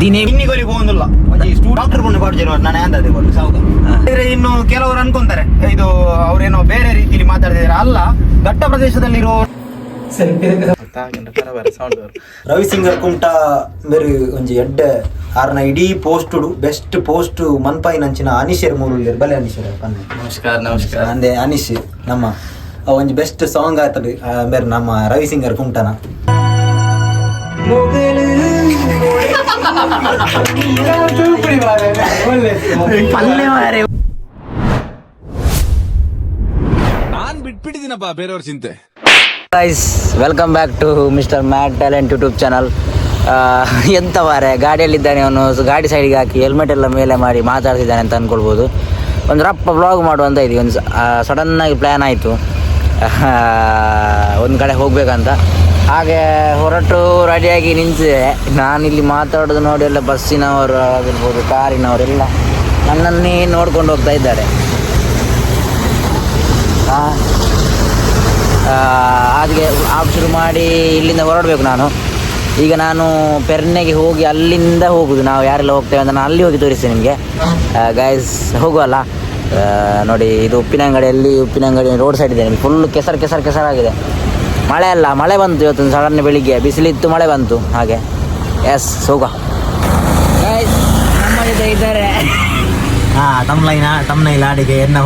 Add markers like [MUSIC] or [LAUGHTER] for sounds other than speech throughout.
ದಿನೇ ಡಾಕ್ಟರ್ ಪಾಡ್ಜಿರೋ ನಾನು ಅಂದದೆ ಕೊಡು ಇನ್ನು ಕೆಲವರು ಅನ್ಕೊಂತಾರೆ ಇದು ಅವ್ರೇನೋ ಬೇರೆ ರೀತಿಯಲ್ಲಿ ಮಾತಾಡ್ತಿದಾರೆ. ಅಲ್ಲ ಘಟ್ಟ ಪ್ರದೇಶದಲ್ಲಿರೋ ರವಿ ಸಿಂಗರ್ ಕುಂಟ ಮೇರಿ ಒಂಜಿ ಎಡ್ಡ ಆರ್ನ ಇಡೀ ಪೋಸ್ಟ್ ಬೆಸ್ಟ್ ಪೋಸ್ಟ್ ಮನ್ಪಾಯಿನಂಚಿನ ಅನಿಶರ್ ಮೂರು ಬಲೆ ಅನಿಶರ್ ನಮಸ್ಕಾರ ನಮಸ್ಕಾರ. ಅಂದೆ ಅನಿಶ್ ನಮ್ಮ ಒಂಜಿ ಬೆಸ್ಟ್ ಸಾಂಗ್ ಆಯ್ತದೆ ಬೇರೆ ನಮ್ಮ ರವಿ ಸಿಂಗರ್ ಕುಂಟನ ಪಲ್ಲೆ ಮಾರೆ ನಾನ್ ಬಿಟ್ಬಿಟ್ಟಿದ್ದೀನಪ್ಪ ಬೇರೆಯವ್ರ ಚಿಂತೆ. Guys welcome back to mister mat talent YouTube channel ಎಂತ ವಾರೆ ಗಾಡಿಯಲ್ಲಿದ್ದಾನೆ ಅವನು ಗಾಡಿ ಸೈಡಿಗೆ ಹಾಕಿ ಹೆಲ್ಮೆಟ್ ಎಲ್ಲ ಮೇಲೆ ಮಾಡಿ ಮಾತಾಡ್ತಿದ್ದಾನೆ ಅಂತ ಅಂದ್ಕೊಳ್ಬೋದು ಒಂದು ರಪ್ಪ ಬ್ಲಾಗ್ ಮಾಡುವಂತ ಇದೀವಿ. ಒಂದು ಸಡನ್ನಾಗಿ ಪ್ಲ್ಯಾನ್ ಆಯಿತು. ಒಂದು ಕಡೆ ಹೋಗ್ಬೇಕಂತ. ಹಾಗೆ ಹೊರಟು ರೆಡಿಯಾಗಿ ನಿಂತಿದೆ. ನಾನಿಲ್ಲಿ ಮಾತಾಡೋದು ನೋಡಿ ಎಲ್ಲ ಬಸ್ಸಿನವರು, ಆಗಿರ್ಬೋದು ಕಾರಿನವರೆಲ್ಲ ನನ್ನನ್ನೇ ನೋಡ್ಕೊಂಡು ಹೋಗ್ತಾ ಇದ್ದಾರೆ. ಹಾಗೆ ಆಫ್ ಶುರು ಮಾಡಿ ಇಲ್ಲಿಂದ ಹೊರಡಬೇಕು ನಾನು. ಈಗ ನಾನು ಪೆರ್ನೆಗೆ ಹೋಗಿ ಅಲ್ಲಿಂದ ಹೋಗುದು. ನಾವು ಯಾರೆಲ್ಲ ಹೋಗ್ತೇವೆ ಅಂತ ನಾನು ಅಲ್ಲಿ ಹೋಗಿ ತೋರಿಸ್ತೇನೆ ನಿಮಗೆ. ಗೈಸ್ ಹೋಗುವಲ್ಲ? ನೋಡಿ, ಇದು ಉಪ್ಪಿನಂಗಡಿಯಲ್ಲಿ ಉಪ್ಪಿನಂಗಡಿ ರೋಡ್ ಸೈಡ್ ಇದೆ. ಫುಲ್ ಕೆಸರು ಕೆಸರು, ಕೆಸರಾಗಿದೆ. ಮಳೆ ಅಲ್ಲ ಮಳೆ ಬಂತು ಇವತ್ತು ಸಡನ್ ಬೆಳಿಗ್ಗೆ ಬಿಸಿಲಿತ್ತು ಮಳೆ ಬಂತು ಹಾಗೆ. ಎಸ್ ಜೊತೆ ಇದ್ದಾರೆ. [LAUGHS] ಹಾ ತಮ್ಲೈನ ತಮ್ನೈಲ ಅಡಿಗೆ ಎನ್ನ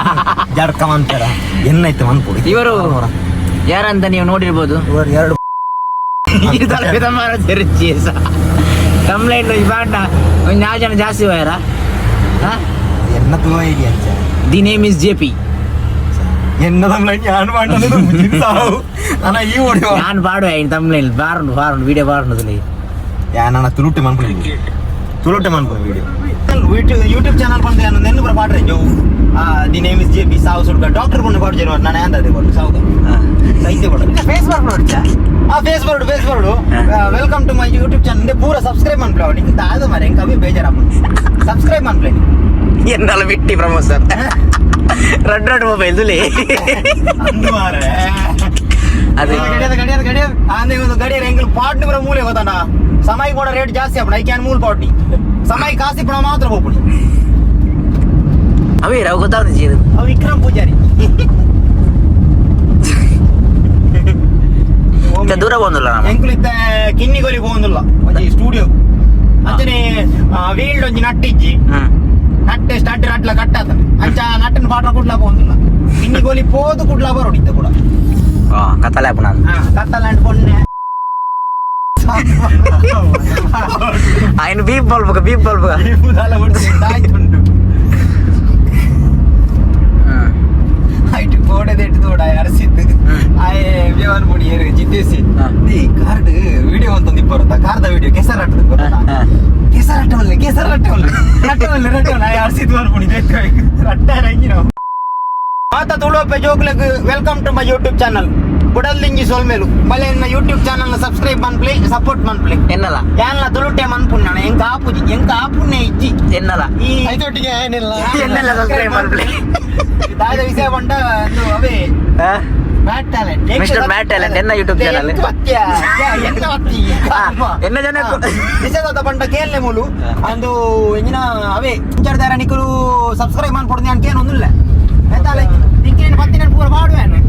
[LAUGHS] ಜಡ್ಕಮ್ ಅಂತಾರ ಎನ್ನೈತೆ ಮನ್ಪುಡಿ ಇವರು ಯಾರಂತ ನೀವು ನೋಡಿರ್ಬೋದು? ಇವರು ಎರಡು ಕಂಪ್ಲೇಂಟ್ ಬಾಟ ಒಂದು ನಾಲ್ಕು ಜನ ಜಾಸ್ತಿ ಹೋಯಾರ ಎನ್ನ ಹೇಗೆ ಅಂತ. The name is J P ಎನ್ನ ತಮ್ಲೈನ್ ಯಾನ್ ಮಾಡ್ನದು ಸಾವು. ಅಣ್ಣ ಈ ಓಡಿ ನಾನು ಪಾಡುವೆ ಇನ್ನು ತಮ್ಲೇನ್ ಬಾರುಂಡು ಬಾರುಂಡು ವಿಡಿಯೋ துருட்டு மண் பண்ணி ಮನ್ಪುಡಿ ತುಳುಟೆ ಮನ್ಪುಡಿ ವಿಡಿಯೋ ಯೂಟ್ಯೂಬ್ ಚಾನಲ್ ಬಂದು ನಾನು ನೆನ್ನು ಬರ ಪಾಡ್ರೆ ಜೋ the name is J B ಸಾವು ಸುಡ್ಕ. ಡಾಕ್ಟರ್ ಕೊಂಡು ಪಾಡ್ಜೇರು ನಾನು ಅಂದದೆ ಕೊಡು ಸಾವುಗ ಸೈತೆ ಕೊಡು. ಫೇಸ್ ಬರ್ಕ್ ನೋಡ್ತಾ ಆ ಫೇಸ್ ಬರ್ಡು face bird welcome to my YouTube channel ಪೂರ ಸಬ್ಸ್ಕ್ರೈಬ್ ಮಾಡ್ಬಿಡ. ನಿಂಗೆ ದಾದ ಮರೆ ಕವಿ ಬೇಜಾರ ಸಬ್ಸ್ಕ್ರೈಬ್ ಮಾಡ್ಬಿಡಿ. ಎಂದಲ್ಲ ಬಿಟ್ಟಿ ಪ್ರಮೋದ್ ರೆಡ್ ರೆಡ್ ಮೊಬೈಲ್ ತುಲಿ ಅಂದು ಮಾರೆ ಅದು ಗಡಿಯದ ಗಡಿಯದ ಗಡಿಯದ ಅಂದೆ ಒಂದು ಗಡಿಯದ ಹೆಂಗ್ ಪಾಟ್ ಬರ ಮೂಲೆ ಹೋದಾನ ಸಮಯ ಕೂಡ ರೇಟ್ ಜಾಸ್ತಿ ಆಪಣ ಐ ಕ್ಯಾನ್ ಮೂಲ್ ಪಾಟ್ನಿ ಸಮಯ ಕಾಸಿ ಪುಣ ಮಾತ್ರ ಹೋಗ್ಬಿಡಿ ಅವೇ ರಾವ್ ಗೊತ್ತಾಗ್ತದೆ ಜೀರು ಅವ್ ವಿಕ್ರಮ್ ಪೂಜಾರಿ ಇಂಥ ದೂರ ಬಂದಿಲ್ಲ ನಾನು ಎಂಕುಲಿತ್ತ ಕಿನ್ನಿಗೊಲಿ ಹೋಗುದಿಲ್ಲ ಒಂಜಿ ಸ್ಟುಡಿಯೋ ಅಂಚನೆ ವೀಲ್ಡ್ ಒಂಜಿ ನಟ್ಟಿಜ್ಜಿ ಹ್ಮ್ ನಟ್ಟೆ ಸ್ಟಾರ್ಟ್ ನಟ್ಲ ಕಟ್ಟಾತ ಅಂಚ ನಟ್ಟನ ಪಾಠ ಕುಡ್ಲಾಕ ಹೋಗುದಿಲ್ಲ ಕಿನ್ನಿಗೊಲಿ ಪೋದು ಕುಡ್ಲಾ ಬರೋಡಿದ್ದ ಕೂಡ ಆ, ಕತ್ತಲೆ ಆಪು ನಾನು ಕತ್ತಲಾಂಡ್ ಪೊನ್ನೆ ఆయన బీప్ బల్బుగా బీప్ బల్బుగా ಇವುದೆಲ್ಲ ಬಿಡ್ಸಿ ಆಯ್ತುಂಟು ಆಯ್ತು ಕೋಡೆದ ಇಟ್ಟು ತೋಡ ಅರಸಿದ್ದು ಆಯ್ ವ್ಯವಹಾರ ಮುಡಿ ಏರು ಜಿದ್ದೇಸಿ ಹಾ. ಈ ಕಾರ್ಡ್ ವಿಡಿಯೋ ಅಂತಂದು ಬರುತ್ತ ಕಾರ್ದ ವಿಡಿಯೋ ಕೆಸರಾಟದ ಬರುತ್ತಾ ಹಾ. ಕೆಸರಾಟವಲ್ಲ ಕೆಸರಾಟವಲ್ಲ ರಟ್ಟವಲ್ಲ ರಟ್ಟವಲ್ಲ ಆಯ್ ಅರಸಿದ್ದು ಬರ್ಬಿಡಿ ರಟ್ಟ ರಂಗಿ ನಾವು ಮಾತ ತುಳುವಪ್ಪೆ ಜೋಕ್ಲಕ್ welcome to my YouTube channel ಬುಡಲ್ದಿಂಗಿ ದಿಂಗಿ ಮಲೆ ಎನ್ನ ಯೂಟ್ಯೂಬ್ ಚಾನಲ್ ಸಬ್ಸ್ಕ್ರೈಬ್ ಮನ್ಪ್ಲಿ ಸಪೋರ್ಟ್ ಮನ್ಪ್ಲಿ ಎನ್ನಲ ಯಾನ್ಲ ದುಲುಟೆ ಮನ್ಪುಣ್ಣ ಎಂಕ ಆಪುಜಿ ಎಂಕ ಆಪುಣ್ಣೆ ಇಜ್ಜಿ ಎನ್ನಲ ಈ ಐತೊಟ್ಟಿಗೆ ಏನಿಲ್ಲ ಎನ್ನಲ ಸಬ್ಸ್ಕ್ರೈಬ್ ಮನ್ಪ್ಲಿ ದಾದ ವಿಷಯ ಬಂಡ ಅವೇ mat talent mister mat talent ಎನ್ನ ಯೂಟ್ಯೂಬ್ ಚಾನಲ್ ಎನ್ನ ಜನ ವಿಷಯದ ಬಂಡ ಮೂಲು ಅಂದು ಎಂಜಿನ ಅವೇ ಇಂಚಾಡ್ದಾರ ನಿಕ್ಕಲು ಸಬ್ಸ್ಕ್ರೈಬ್ ಮಾಡ್ಕೊಡ್ತೀನಿ ಅಂತ ಏನೊಂದಿಲ್ಲ ಆಯ್ತಾ ನಿಕ್ಕೇನು ಪತ್ತಿನ ಪೂರ ಮಾಡುವೇನು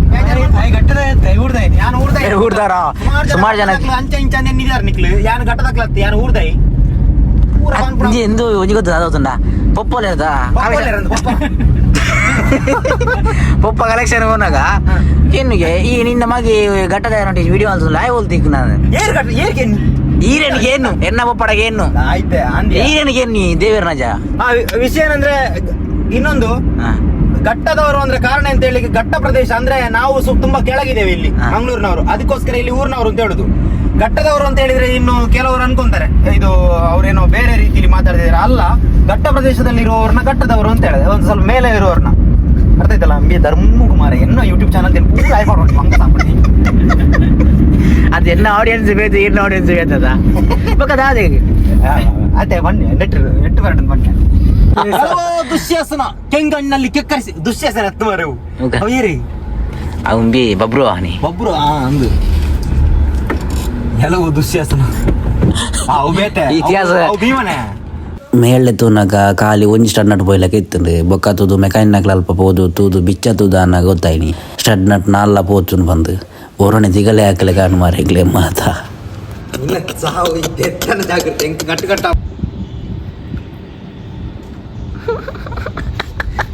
ಗಟ್ಟದ ಊರ್ದೈ ಯಾನು ಊರ್ದೈ ಏ, ಊರ್ದಾರ? ಸುಮಾರ್ ಜನ- ಅಂಚ ಇಂಚ ನೆನ್ನಿದಾರ ನಿಕ್ಲು ಯಾನು ಗಟ್ಟದಕ್ಲತ್ತಿ ಯಾನು ಊರ್ದೈ ಪೂರ ಬಂದ್ಬಿಡ ఇంజి ఎందు ఒంజి గొత్తు అదవుతుందా పప్పు లేదా ಪಪ್ಪ ಕಲೆಕ್ಷನ್ ಹೋನಾಗ ಏನಿಗೆ ಈ ನಿನ್ನ ಮಗಿ ಗಟ್ಟದ ನೋಡಿ ವಿಡಿಯೋ ಅಂತ ಲೈವ್ ಹೋಲ್ತಿಕ್ ನಾನು ಏರ್ ಗಟ್ಟ ಏರ್ಗೆ ಈರೇನಿಗೆ ಏನು ಎನ್ನ ಪಪ್ಪಡಗೆ ಏನು ಆಯ್ತೆ ಅಂದಿ ಈರೇನಿಗೆ ಏನು ದೇವರ ನಜ ಆ ವಿ- ವಿಷಯ ಏನಂದ್ರೆ ಇನ್ನೊಂದು ಘಟ್ಟದವರು ಅಂದ್ರೆ ಕಾರಣ ಅಂತ ಹೇಳಿ ಘಟ್ಟ ಪ್ರದೇಶ ಅಂದ್ರೆ ನಾವು ತುಂಬಾ ಕೆಳಗಿದ್ದೇವೆ ಇಲ್ಲಿ. ಮಂಗಳೂರಿನವರು. ಅದಕ್ಕೋಸ್ಕರ ಇಲ್ಲಿ ಊರಿನವರು ಅಂತ ಹೇಳುದು. ಘಟ್ಟದವರು ಅಂತ ಹೇಳಿದ್ರೆ ಇನ್ನು ಕೆಲವರು ಅನ್ಕೊಂತಾರೆ. ಇದು ಅವರೇನೋ ಬೇರೆ ರೀತಿಯಲ್ಲಿ ಮಾತಾಡ್ತಿದಾರೆ. ಅಲ್ಲ ಘಟ್ಟ ಪ್ರದೇಶದಲ್ಲಿ ಇರುವವ್ರನ್ನ ಘಟ್ಟದವರು ಅಂತ ಹೇಳಿದ್ರೆ ಒಂದು ಸ್ವಲ್ಪ ಮೇಲೆ ಇರುವವ್ರನ್ನ. ಅರ್ಥ ಆಯ್ತಲ್ಲ? ಅಂಬಿ ಧರ್ಮಕುಮಾರ ಎನ್ನೋ ಯೂಟ್ಯೂಬ್ ಚಾನಲ್ ಪೂರ ಆಯ್ ಮಾಡೋದು ಮಂಗ ಸಾಂಪಡಿ ಅದು ಎನ್ನ ಆಡಿಯನ್ಸ್ ಬೇಕು ಏನು ಆಡಿಯನ್ಸ್ ಬೇತದ ಬೇಕಾದ ಅದೇ ಅದೇ ಬನ್ನಿ ನೆಟ್ ನೆಟ್ ಬರೋಣ ಬನ್ನಿ ದುಶ್ಯಾಸನ ಕೆಂಗಣ್ಣಲ್ಲಿ ಕೆಕ್ಕರಿಸಿ ದುಶ್ಯಾಸನ ಎತ್ತು ಮರವು Okay. ಅವೇರಿ ಅವ್ನ್ ಬಿ ಬಬ್ರು ಅವನಿ ಒಬ್ರು ಆ ಅಂದು. ಕೆಲವು ದುಶ್ಯಾಸನ. ಅವು ಬೇತೆ ಇತಿಹಾಸ. ಅವು ಭೀಮನೆ. ಮೇಳೆ ತೂನಗ ಖಾಲಿ ಒಂಜಿ ಸ್ಟಡ್ ನಟ್ ಪೋಯ್ಲಕ ಇತ್ತಂಡು ಬೊಕ್ಕ ತೂದು ಮೆಕ್ಯಾನಿಕ್ ಅಲ್ಪ ಪೋದು ತೂದು ಬಿಚ್ಚ ತೂದ ಅನ್ನ ಗೊತ್ತಾಯ್ನಿ. ಸ್ಟಡ್ ನಟ್ ನಾಲ್ಲ ಪೋತುನ್ ಬಂದು ಒರೊಣೆ ತಿಗಲೆ ಹಾಕಲೆ ಕಾಣು ಮಾರೆಗ್ಲೆ ಮಾತ. ಸಹ ಹೆಂಗ್ ಗಟ್ಟು ಗಟ್ಟ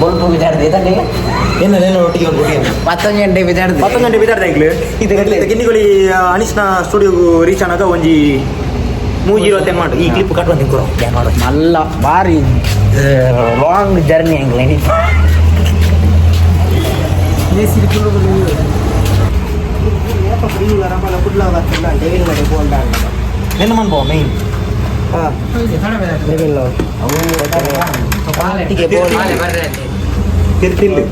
ಬೋಲ್ಪು ವಿದ್ಯಾರ್ಥಿ ಇದಂಗೆ ಏನೇನೋ ಒಟ್ಟಿಗೆ ಒಂದು ಒಟ್ಟಿಗೆ ಮತ್ತೊಂದು ಗಂಟೆ ವಿದ್ಯಾರ್ಥಿ. ಮತ್ತೊಂದು ಗಂಟೆ ಬಿದ್ದಾರ್ದ ಎಂಕ್ಲು ಇದು ಗಟ್ಲೆ ಗಿನ್ನಿಗಳು ಅನಿಸ್ನ ಸ್ಟುಡಿಯೋಗು ರೀಚ್ ಆನಾಗ ಒಂಜಿ ಮೂಜಿರೋ ಮಾಡು. ಈ ಕ್ಲಿಪ್ ಕಟ್ ಬಂದು ಕೊಡು. ಮಾಡು ಮಲ್ಲ ಭಾರಿ ಲಾಂಗ್ ಜರ್ನಿ ಹಂಗೆ ನಿನ್ನ ಮನ್ ಬೋ ಮೈನ್ ತಿರ್ತಿಲ್ಲಿ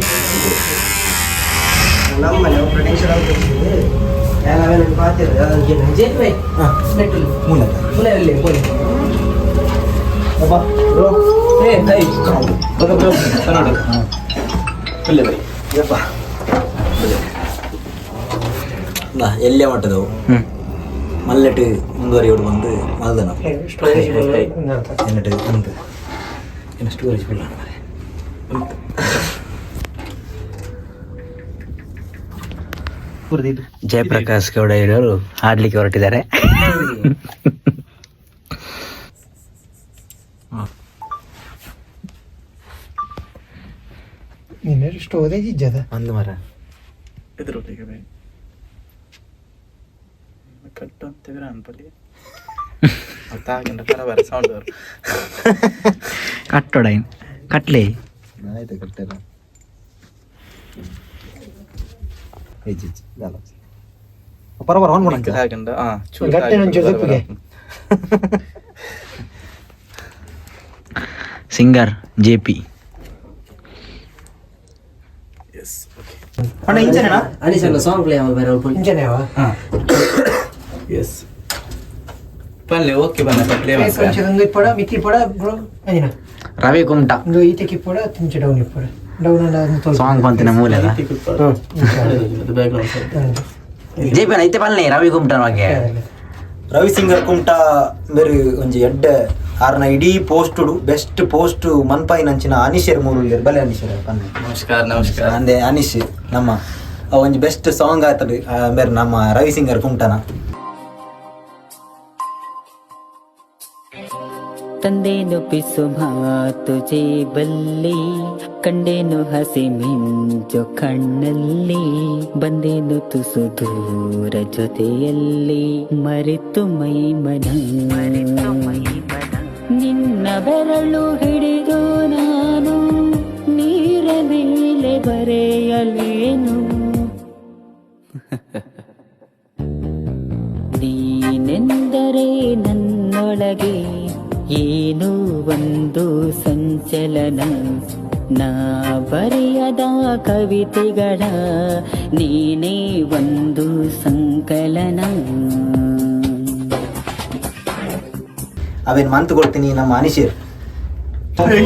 ಮೂಲಕ ಎಲ್ಲೇ ಮಟ್ಟದವು மல்லட்டு முன்வரையோடு வந்து அதுதானே என்னட்டு வந்து என்ன ஸ்டோரேஜ் பண்ணலாம் ಜಯಪ್ರಕಾಶ್ ಗೌಡ ಇರೋರು ಆಡ್ಲಿಕ್ಕೆ ಹೊರಟಿದ್ದಾರೆ ಸ್ಟೋರೇಜ್ ಇದ್ದದ ಒಂದು ಮರ ಎದುರು ಕಟ್ಟೋಡ ಕಟ್ಲೆ ಆಯ್ತು ಕಟ್ಟೆಲ್ಲ ಬರೋಬರ ಹೊನ್ ಗುಣಕ್ಕೆ ಗಟ್ಟೆ ನಂಚು ಸೊಪ್ಪಿಗೆ ಸಿಂಗರ್ ಜೆ ಪಿ ಅಣ್ಣ ಇಂಚನೇನಾ ಅನಿಸಲ್ಲ ಸಾಂಗ್ ಪ್ಲೇ ಬೇರೆ ಇಂಜನೇವ ಎಸ್ ಪಲ್ಲೆ ಓಕೆ ಬನ್ನ ಸಪ್ಲೇ ಕೊಂಚ ಒಂದು ಇಪ್ಪಡ ಮಿತಿ ಪಡ ಬ್ರೋ. ಅದಿನ ರವಿ ಕುಮಟ. ಒಂದು ಈತಕ್ಕೆ ಪಡ ಡೌನ್ ಇಪ್ಪ ಡೌನ್ ಅಲ್ಲ ಒಂದು ತೋಲ್ ಸಾಂಗ್ ಬಂತಿನ ಮೂಲೆ ಅಲ್ಲ? ಇದು ಬ್ಯಾಕ್ ಗ್ರೌಂಡ್ ಜೇಪಿ ಐತೆ ಪಲ್ಲೆ ರವಿ ಕುಮಟ ಬಗ್ಗೆ ರವಿ ಸಿಂಗರ್ ಕುಮಟ ಬೇರೆ ಒಂಜಿ ಎಡ್ಡ ಆರ್ನ ಇಡೀ ಪೋಸ್ಟ್ ಬೆಸ್ಟ್ ಪೋಸ್ಟ್ ಮನ್ಪಾಯಿ ನಂಚಿನ ಅನೀಶರ್ ಮೂರು ಬಲೆ ಅನೀಶರ್ ನಮಸ್ಕಾರ ನಮಸ್ಕಾರ. ಅಂದೆ ಅನೀಶ್ ನಮ್ಮ ಒಂಜಿ ಬೆಸ್ಟ್ ಸಾಂಗ್ ಆಯ್ತದೆ ಬೇರೆ ನಮ್ಮ ರವಿ ಸಿಂಗರ್ ಕುಮಟನ. ತಂದೇನು ಪಿಸು ತುಜೆ ಬಲ್ಲಿ ಕಂಡೇನು ಹಸಿ ಮಿಂಚು ಕಣ್ಣಲ್ಲಿ ಬಂದೇನು ತುಸು ದೂರ ಜೊತೆಯಲ್ಲಿ ಮರೆತು ಮೈ ಮನ. ನಿನ್ನ ಬೆರಳು ಹಿಡಿದು ನಾನು ನೀರ ಮೇಲೆ ಬರೆಯಲೇನು ಚಲನ ನಾ ಬರೆಯದ ಕವಿತೆಗಳ ನೀನೇ ಒಂದು ಸಂಕಲನ ಅವೇನ್ ಮಂತ್ ಕೊಡ್ತೀನಿ ನಮ್ಮ ಅನಿಶೀರ್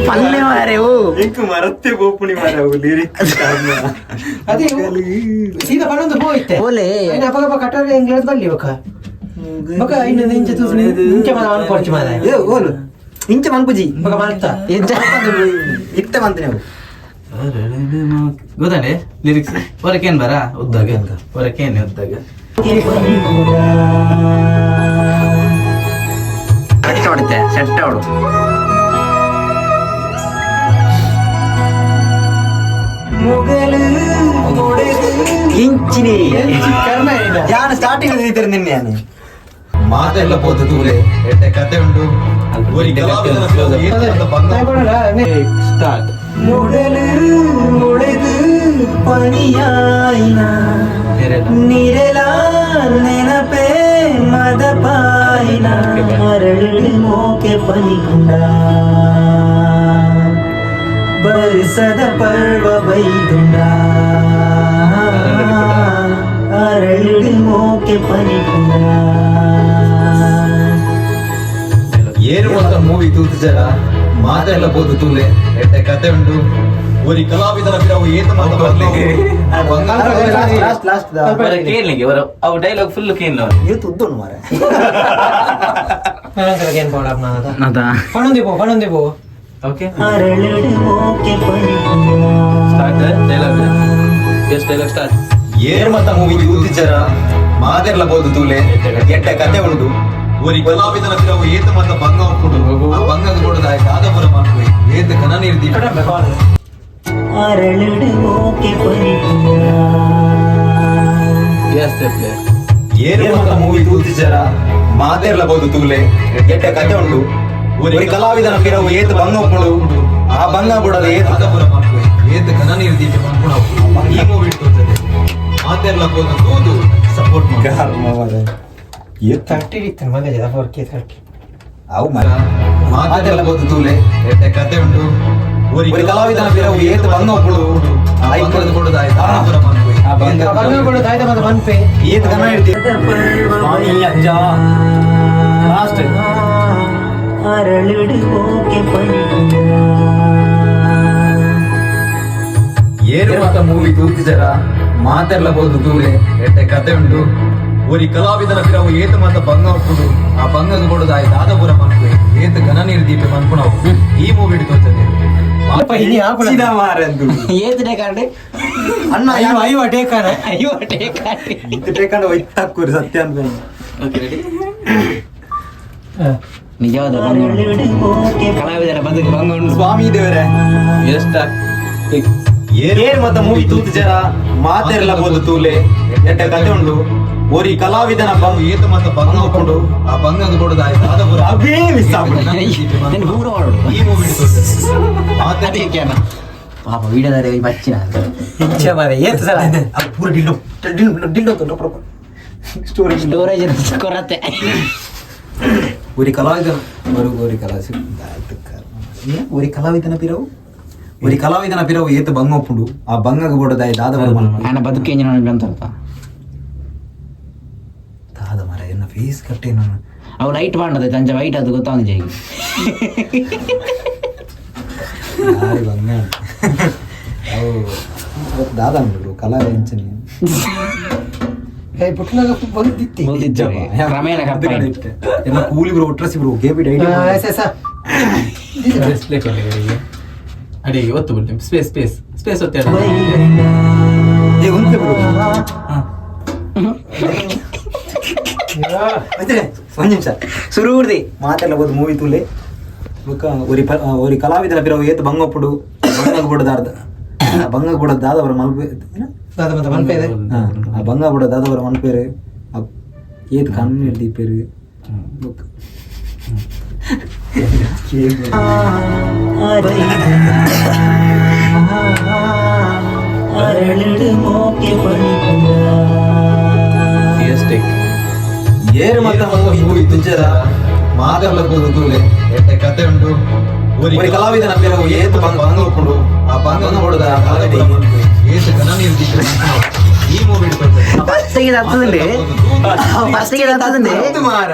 ಪಲ್ಲೆ ಮರತ್ತೆ ಗೋಪುಣಿ ಮಾರವು ಲಿರಿಕ್ ಅದೇ ಸೀದಾ ಬಂದು ಹೋಯ್ತೆ ಓಲೆ ಅಪಗ ಅಪ ಕಟ್ಟಾರೆ ಹೆಂಗ್ ಬಲ್ಲಿ ಬಕ ಬಕ ಇನ್ನು ನಿಂಚ ತೂಸ್ ನಿಂಚ ಮನ ಅನ್ಕೊಡ್ಚಿ ಮಾರಾಯ ಓಲು ఇంచ మంకుజి ఒక మంత ఇట్ట మంత నువ్వు ಗೊತ್ತಂಡೆ ಲಿರಿಕ್ಸ್ ಹೊರಕೇನ್ ಬರ ಉದ್ದಾಗ ಅಂತ ಹೊರಕೇನೆ ಉದ್ದಾಗ ಕಷ್ಟ ಹೊಡುತ್ತೆ ಸೆಟ್ಟ ಹೊಡು ಇಂಚಿನಿ ಯಾರು ಸ್ಟಾರ್ಟಿಂಗ್ ನಿನ್ನೆ ಮಾತೆಲ್ಲ ಪೋತು ತೂಲೆ ಎಟ್ಟೆ ಕತೆ ಉಂಟು ಸ್ಟಾರ್ಟ್ ಮುಡಲು ಮುಳೆದು ಪಣಿಯಾಯಿನ ನಿರೆಲ ನೆನಪೇ ಮದಪಾಯಿನ ಮರಳು ಮೋಕೆ ಪನಿಕುಂಡ ಬರ್ಸದ ಪರ್ವ ಬೈದುಂಡ ಅರಳಿಡು ಮೋಕೆ ಪನಿಪುಂಡ ಏನು ಅಂತ ಮೂವಿ ತೂತು ಜನ ಮಾತೆಲ್ಲ ಬೋದು ತೂಲೆ. ಎಟ್ಟೆ ಕತೆ ಉಂಟು. ಒರಿ ಕಲಾವಿದರ ಬಿಡವು ಏತ ಮಾತು ಬರ್ಲಿಕ್ಕೆ ಲಾಸ್ಟ್ ಲಾಸ್ಟ್ ಕೇಳಲಿಕ್ಕೆ ಅವು ಡೈಲಾಗ್ ಫುಲ್ ಕೇಳ ಇವತ್ತು ತುದ್ದು ಮಾರೆ ಏನ್ ಬೋಡ ಅದಾ ಪಣೊಂದಿ ಪೋ ಪಣೊಂದಿ ಪೋ. Okay start dialogue yes dialogue start ಏನ್ ಮತ್ತ ಮೂವಿ ತೂತು ಜರ ಮಾತೆಲ್ಲ ಬೋದು ತೂಲೆ. ಎಟ್ಟೆ ಕತೆ ಉಂಟು. ಒರಿ குலாபி ಬಿರವು ಏತ ஏத்த ಭಂಗ பங்கம் ಕನ ನೀರ್ದಿ ಅರಳಿಡು ಮೋಕೆ ಪನಿಪುಂಡ ಎಸ್ ಪ್ಲೇ ಏನು ಮತ್ತ ಮೂವಿ ತೂತು ಜರ ಮಾತೆಲ್ಲ ಬೋದು ತೂಲೆ ಎಟ್ಟೆ ಕತೆ ಉಂಟು. ಒರಿ ಕಲಾವಿದನ ಬಿರವು ಏತ ಭಂಗ ಒಪ್ಪುಡು ಆ ಭಂಗ ಕೊಡದ ಏತ ದಾದಪುರ ಏತ್ ಏತ ಕನ ನೀರ್ದಿ ಮಾಡ್ಕೊಳ ಈ ಮೂವಿ ಮಾತೆಲ್ಲ ಬೋದು ತೂದು ಸಪೋರ್ಟ್ ಮಾಡಿ ತರ್ಟಿ ಇತ್ತು ಮಗ ಫೋರ್ ಕೆ ತರ್ಟಿ ಅವು ಮರ ಮಾತೆಲ್ಲ ಬೋದು ತೂಲೆ ಎಟ್ಟೆ ಕತೆ ಉಂಟು ಒರಿ ಕಲಾವಿದನ ಬಿರವು ಏತ ಭಂಗ ಒಪ್ಪುಡು ಆ ಕೊಡದು ಕೊಡದ ದಾದಪುರ ಮಾಡ್ಕೊಳ್ಳಿ ಆ ಬಂದ ಬಂಗ ಕೂಡ ದಾಯ್ತ ಮತ್ತೆ ಮನ್ಪೆ ಏತ ಅಜ್ಜ ಲಾಸ್ಟ್ ಅರಳಿಡು ಓಕೆ ಪನಿ ಏನು ಮತ್ತ ಮೂವಿ ತೂತಿದರ ಮಾತೆಲ್ಲ ಬೋದು ತೂಲೆ ಎಟ್ಟೆ ಕತೆ ಉಂಟು ಒರಿ ಕಲಾವಿದರ ಬಿರವು ಏತ ಮಾತ ಭಂಗ ಒಪ್ಪುಡು ಆ ಭಂಗದ ಕೊಡದ ದಾದಪುರ ಮನ್ಪು ಏತ ಘನ ನೀರು ದೀಪ ನಾವು ಈ ಮೂವಿ ತೋರ್ತದೆ ಏತನೇ ಕಾರಣ ಅಣ್ಣ ಅಯ್ಯೋ ಅಯ್ಯೋ ಟೇಕನ ಅಯ್ಯೋ ಟೇಕಾರಿ ಇದು ಬೇಕಂದ್ರೆ ಒಯ್ತಾಕೂರಿ ಸತ್ಯ ಅಂತ ಓಕೆ ರೆಡಿ ನಿಜವಾದ ಕಲಾವಿದರ ಬದುಕು ಭಂಗ ಉಂಟು. ಸ್ವಾಮಿ ದೇವರೇ. ಏನ್ ಮತ್ತ ಮೂವಿ ತೂತು ಜನ ಮಾತೆಲ್ಲ ಬೋದು ತೂಲೆ. ಎಟ್ಟೆ ಕತೆ ಉಂಟು? ಓರಿ ಕಲಾವಿದನ ಬಂಗ ಏತ ಮಾತ ಬಂಗ ಹಾಕೊಂಡು ಆ ಬಂಗ ಕೊಡದ ಆದವರು ಅದೇ ಮಿಸ್ ಆಗ್ಬಿಟ್ಟು ದೂರ ಹೊರಡು ಈ ಮೂವಿ ಮಾತಾಡಿ ಕೇನ ಪಾಪ ವೀಡಿಯೋದಲ್ಲಿ ಹೋಗಿ ಬಚ್ಚಿನ ಹೆಚ್ಚ ಮಾರೆ ಏತ ಸಲ? ಪೂರ ಡಿಲ್ಲು ಡಿಲ್ಲು ಡಿಲ್ಡೋ ತಂದ್ರೆ ಪ್ರೊಪ ಸ್ಟೋರೇಜ್ ಸ್ಟೋರೇಜ್ ಕೊರತೆ. ಓರಿ ಕಲಾವಿದನ ಬರು ಓರಿ ಕಲಾಸಿ ಓರಿ ಕಲಾವಿದನ ಪಿರವು. ಓರಿ ಕಲಾವಿದನ ಪಿರವು ಏತ ಬಂಗ ಹಾಕೊಂಡು ಆ ಬಂಗ ಕೊಡದ ಆದವರು ನನ್ನ ಬದುಕೇಂಜನ ಅಂತ ಅರ್ಥ ಫೇಸ್ ಕಟ್ಟೇನ ನಾನು. ಅವು ಲೈಟ್ ಮಾಡದೆ ತಂಜ ವೈಟ್ ಅದು ಗೊತ್ತಾಗ ಜೈ ಅವು ದಾದ ಅಂದ್ರು ಕಲಾ ಎಂಚನಿ ಕೂಲಿ ಬ್ರೋ ಒಟ್ರಸಿ ಬ್ರೋ ಎಸ್ ಡಿಸ್ಪ್ಲೇ ಕೊನೆಗೆ ಅಡಿಗೆ. ಇವತ್ತು ಬಿಡಿ ಸ್ಪೇಸ್ ಸ್ಪೇಸ್ ಸ್ಪೇಸ್ ಒತ್ತೆ ಏ ಒಂದೇ ಬ್ರೋ ಒಂದು ನಿಮಿಷ ಸುರೂರ್ದಿ ಮಾತೆಲ್ಲ ಬೋದು ಮೂವಿ ತೂಲೆ ಬೊಕ್ಕ ಒರಿ ಪ ಒರಿ ಕಲಾವಿದನ ಪಿರವು ಏತ ಭಂಗ ಒಪ್ಪುಡು ಭಂಗಗ ಬೋಡದಾರ್ದ ಭಂಗಗ ಬೋಡ ದಾದ ಅವರ ಮಲ್ಪೆ ದಾದ ಮತ್ತೆ ಮನ್ಪೆ ಇದೆ ಆ, ಆ ಬಂಗ ಬಿಡ ದಾದವರ ಮನ್ ಪೇರು ಆ- ಏತ್ ಕಣ್ಣು ಎಳ್ದಿ ಪೇರು ಬೊಕ್ಕ. ಎಸ್ ಟೇಕ್ ಏರು ಮತ್ತ ಮೂವಿ ತುಜ್ಜರ ಮಾತೆಲ್ಲ ಬೋದು ತೂಲೆ ಎಟ್ಟೆ ಕತೆ ಉಂಟು ಒರಿ ಕಲಾವಿದನ ಪಿರವು ಏತ ಭಂಗ ಭಂಗ ಒಪ್ಪುಡು ಆ ಭಂಗದ ಕೊಡದ ದಾದಪುರ ಮನ್ಪು ಏತ ಘನ ನೀರು ದೀಪ ಈ ಮೂವಿ ತೋರ್ತದೆ ಫಸ್ಟಿಗೆ ಹತ್ತದಲ್ಲಿ ಫಸ್ಟಿಗೆ ಹತ್ತದಲ್ಲಿ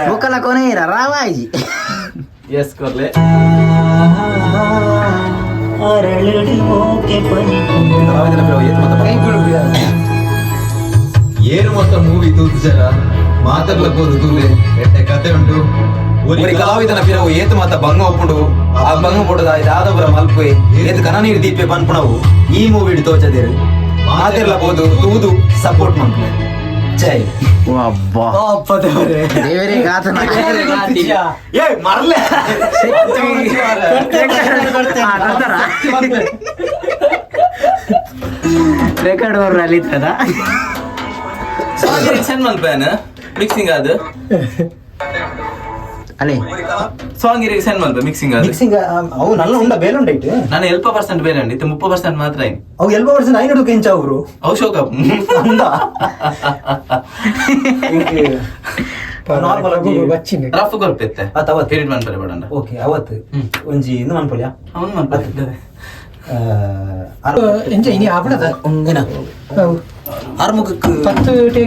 ಮುಕ್ಕಲ ಕೊನೆ ಇರ ರಾವಾಜಿ ಎಸ್ ಕೊರ್ಲೆ ಕಲಾವಿದನ ಪಿರವು ಏತ ಮತ್ತ ಭಂಗ ಏರು ಮೊತ್ತ ಮೂವಿ ತೂತು ಜರ ಬೋದು ತೂಲೆ ಎಟ್ಟೆ ಕತೆ ಉಂಟು. ಒರಿ ಕಲಾವಿದನ ಪಿರವು ಏತು ಮಾತ ಭಂಗ ಒಪ್ಪುಂಡು. ಆ ಭಂಗ ಪುಡದ ಯಾದವರ ಮಲ್ಪೆ ಏತು ಕನ ನೀರು ದೀಪೆ ಪನ್ಪುಣವು. ಈ ಮೂವಿ ತೋಚದಿರು. ಮಾತೆಲ್ಲ ಬೋದು ತೂದು ಸಪೋರ್ಟ್ ಮಾಡ್ಕೊಳ್ಳಿ ಜೈ. ಅಬ್ಬಾ. ದೇವರೇ ಗಾತನ ಏ ಮರ್ಲೆ. ರೆಕಾರ್ಡ್ ಅವ್ರು ಅಲ್ಲಿ ಇತ್ತದ ಮಲ್ಪೇನ ಮಿಕ್ಸಿಂಗ್ ಅದು ಅಲೆ ಸಾಂಗ್ ಇರಿಗೆ ಸೆಂಡ್ ಮಲ್ಪೆ ಮಿಕ್ಸಿಂಗ್ ಅದು ಮಿಕ್ಸಿಂಗ್ ಅವು ನಲ್ಲ ಉಂಡ ಬೇಲೆ ಉಂಡೈಟ್ ನಾನು ಎಲ್ಪ ಪರ್ಸೆಂಟ್ ಬೇರೆ ಉಂಟು ಮುಪ್ಪ ಪರ್ಸೆಂಟ್ ಮಾತ್ರ ಆಯ್ತು ಅವು ಎಲ್ಬ ವರ್ಷ ಐನಡು ಕೆಂಚ ಅವರು ಅವು ಶೋಕಪ್ ಅಂದ ನಾರ್ಮಲ್ ಆಗಿ ಬಚ್ಚಿನ ರಫ್ ಕೊಲ್ಪೆತ್ತೆ ಅತ್ ಅವತ್ತು ಎಡಿಟ್ ಮಾಡ್ತಾರೆ ಬೇಡ ಓಕೆ ಅವತ್ತು ಒಂಜಿ ಇಂದು ಮನ್ಪಲ್ಯ ಅವನು ಮಾಡ್ತಾರೆ ಎಂಜ ಇನಿ ಆಪಡದ ಏನ ಹೌ ಆರ್ಮುಖಕ್ಕೆ ಪತ್ತು ಟೇಕ್